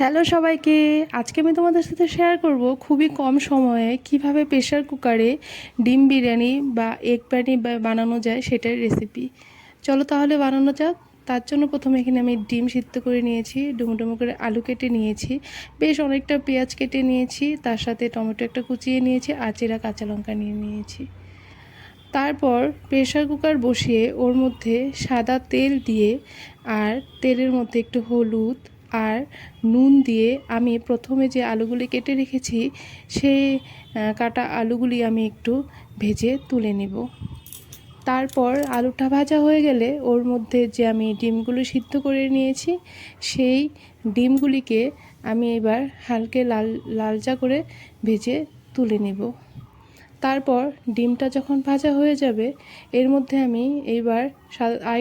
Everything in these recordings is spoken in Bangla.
হ্যালো সবাইকে। আজকে আমি তোমাদের সাথে শেয়ার করব খুবই কম সময়ে কীভাবে প্রেশার কুকারে ডিম বিরিয়ানি বা এগ প্যানি বানানো যায় সেটার রেসিপি চলো তাহলে বানানো যাক। তার জন্য প্রথমে এখানে আমি ডিম সিদ্ধ করে নিয়েছি ডুমো ডুমো করে আলু কেটে নিয়েছি, বেশ অনেকটা পেঁয়াজ কেটে নিয়েছি, তার সাথে টমেটো একটা কুচিয়ে নিয়েছি, আর চেরা কাঁচা লঙ্কা নিয়ে নিয়েছি। তারপর প্রেশার কুকার বসিয়ে ওর মধ্যে সাদা তেল দিয়ে আর তেলের মধ্যে একটু হলুদ আর নুন দিয়ে আমি প্রথমে যে আলুগুলি কেটে রেখেছি, সেই কাটা আলুগুলি আমি একটু ভেজে তুলে নেব। তারপর আলুটা ভাজা হয়ে গেলে ওর মধ্যে যে আমি ডিমগুলো সিদ্ধ করে নিয়েছি, সেই ডিমগুলিকে আমি এবার হালকে লাল, লালচা করে ভেজে তুলে নেব। তারপর ডিমটা যখন ভাজা হয়ে যাবে, এর মধ্যে আমি এইবার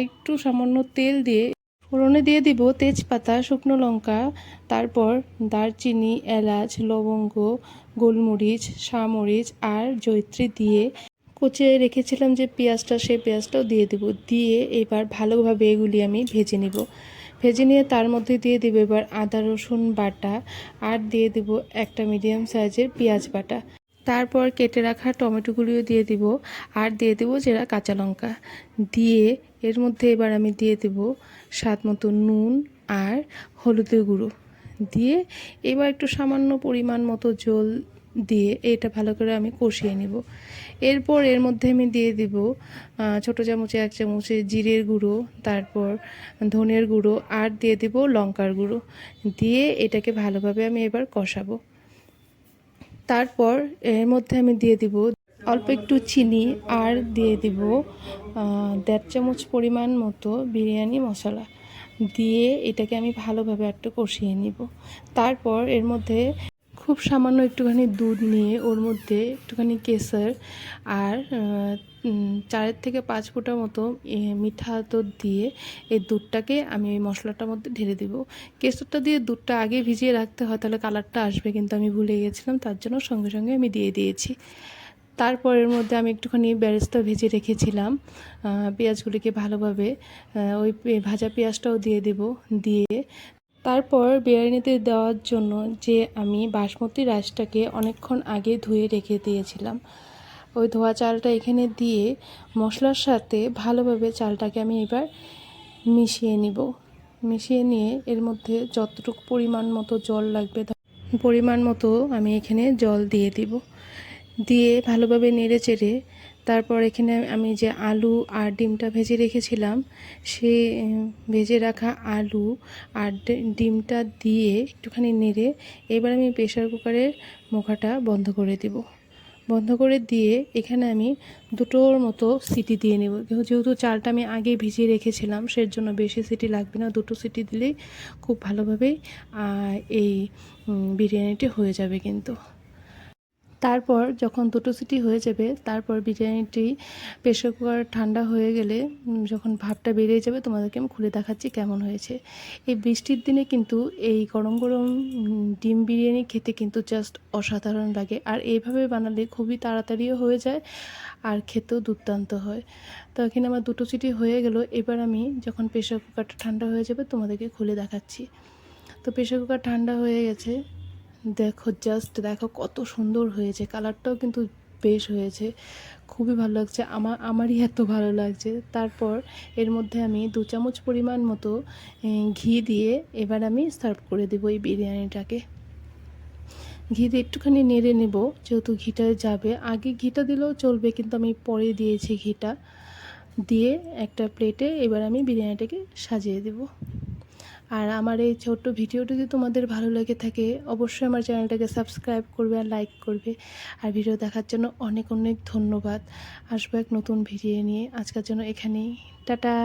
একটু সামান্য তেল দিয়ে ফোড়নে দিয়ে দিব তেজপাতা, শুকনো লঙ্কা, তারপর দারচিনি, এলাচ, লবঙ্গ, গোলমরিচ সামরিচ আর জৈত্রী দিয়ে কুচিয়ে রেখেছিলাম যে পেঁয়াজটা, সেই পেঁয়াজটাও দিয়ে দেব। দিয়ে এবার ভালোভাবে এগুলি আমি ভেজে নেব। ভেজে নিয়ে তার মধ্যে দিয়ে দেবো এবার আদা রসুন বাটা আর দিয়ে দেব একটা মিডিয়াম সাইজের পেঁয়াজ বাটা। তারপর কেটে রাখা টমেটোগুলিও দিয়ে দিব। আর দিয়ে দেবো যেটা কাঁচা লঙ্কা। দিয়ে এর মধ্যে এবার আমি দিয়ে দেব স্বাদ মতো নুন আর হলুদের গুঁড়ো। দিয়ে এবার একটু সামান্য পরিমাণ মতো জল দিয়ে এটা ভালো করে আমি কষিয়ে নেব। এরপর এর মধ্যে আমি দিয়ে দিব ছোটো চামচে, এক চামচে জিরের গুঁড়ো, তারপর ধনের গুঁড়ো, আর দিয়ে দেব লঙ্কার গুঁড়ো। দিয়ে এটাকে ভালোভাবে আমি এবার কষাবো। তারপর এর মধ্যে আমি দিয়ে দিব অল্প একটু চিনি আর দিয়ে দিব দেড় চামচ পরিমাণ মতো বিরিয়ানি মশলা। দিয়ে এটাকে আমি ভালোভাবে একটু কষিয়ে নিব। তারপর এর মধ্যে খুব সামান্য একটুখানি দুধ নিয়ে ওর মধ্যে একটুখানি কেসর আর চারের থেকে পাঁচ ফোঁটা মতো মিঠা দুধ দিয়ে এই দুধটাকে আমি ওই মশলাটার মধ্যে ঢেলে দেব। কেসরটা দিয়ে দুধটা আগে ভিজিয়ে রাখতে হয়, তাহলে কালারটা আসবে কিন্তু আমি ভুলে গেছিলাম, তার জন্য সঙ্গে সঙ্গে আমি দিয়ে দিয়েছি। তারপর এর মধ্যে আমি একটুখানি ব্যারেস্তা ভেজে রেখেছিলাম পেঁয়াজগুলিকে ভালোভাবে ওই ভাজা পেঁয়াজটাও দিয়ে দেব, দিয়ে তারপর বিরিয়ানিতে দেওয়ার জন্য যে আমি বাসমতি রাইসটাকে অনেকক্ষণ আগে ধুয়ে রেখে দিয়েছিলাম। ওই ধোয়া চালটা এখানে দিয়ে মশলার সাথে ভালোভাবে চালটাকে আমি এবার মিশিয়ে নিব। মিশিয়ে নিয়ে এর মধ্যে যতটুকু পরিমাণ মতো জল লাগবে পরিমাণ মতো আমি এখানে জল দিয়ে দিব। দিয়ে ভালোভাবে নেড়ে চেড়ে তারপর এখানে আমি যে আলু আর ডিমটা ভেজে রেখেছিলাম, সে ভেজে রাখা আলু আর ডিমটা দিয়ে একটুখানি নেড়ে এবার আমি প্রেশার কুকারের মুখাটা বন্ধ করে দেব। বন্ধ করে দিয়ে এখানে আমি দুটোর মতো সিটি দিয়ে নেব। যেহেতু চালটা আমি আগে ভিজিয়ে রেখেছিলাম সের জন্য বেশি সিটি লাগবে না। দুটো সিটি দিলেই খুব ভালোভাবেই এই বিরিয়ানিটি হয়ে যাবে কিন্তু। তারপর যখন দুটো সিটি হয়ে যাবে, তারপর বিরিয়ানিটি প্রেশার কুকার ঠান্ডা হয়ে গেলে যখন ভাপটা বেরিয়ে যাবে, তোমাদেরকে আমি খুলে দেখাচ্ছি কেমন হয়েছে। এই বৃষ্টির দিনে কিন্তু এই গরম গরম ডিম বিরিয়ানি খেতে কিন্তু জাস্ট অসাধারণ লাগে। আর এইভাবে বানালে খুবই তাড়াতাড়িও হয়ে যায় আর খেতেও দুর্দান্ত হয়। তো এখানে আমার দুটো সিটি হয়ে গেল। এবার আমি যখন প্রেশার কুকারটা ঠান্ডা হয়ে যাবে, তোমাদেরকে খুলে দেখাচ্ছি। তো প্রেশার কুকার ঠান্ডা হয়ে গেছে। দেখো জাস্ট দেখো কত সুন্দর হয়েছে। কালারটাও কিন্তু বেশ হয়েছে। খুবই ভালো লাগছে। আমার, আমারই এত ভালো লাগছে। তারপর এর মধ্যে আমি দু চামচ পরিমাণ মতো ঘি দিয়ে এবার আমি সার্ভ করে দেবো এই বিরিয়ানিটাকে। ঘি দিয়ে একটুখানি নেড়ে নেব, যেহেতু ঘিটা যাবে। আগে ঘিটা দিলেও চলবে, কিন্তু আমি পরে দিয়েছি ঘিটা। দিয়ে একটা প্লেটে এবার আমি বিরিয়ানিটাকে সাজিয়ে দেবো। আর আমার এই ছোট্ট ভিডিওটি যদি তোমাদের ভালো লেগে থাকে, অবশ্যই আমার চ্যানেলটাকে সাবস্ক্রাইব করবে আর লাইক করবে। আর ভিডিও দেখার জন্য অনেক অনেক ধন্যবাদ। আসব এক নতুন ভিডিও নিয়ে। আজকের জন্য এখানেই। টাটা!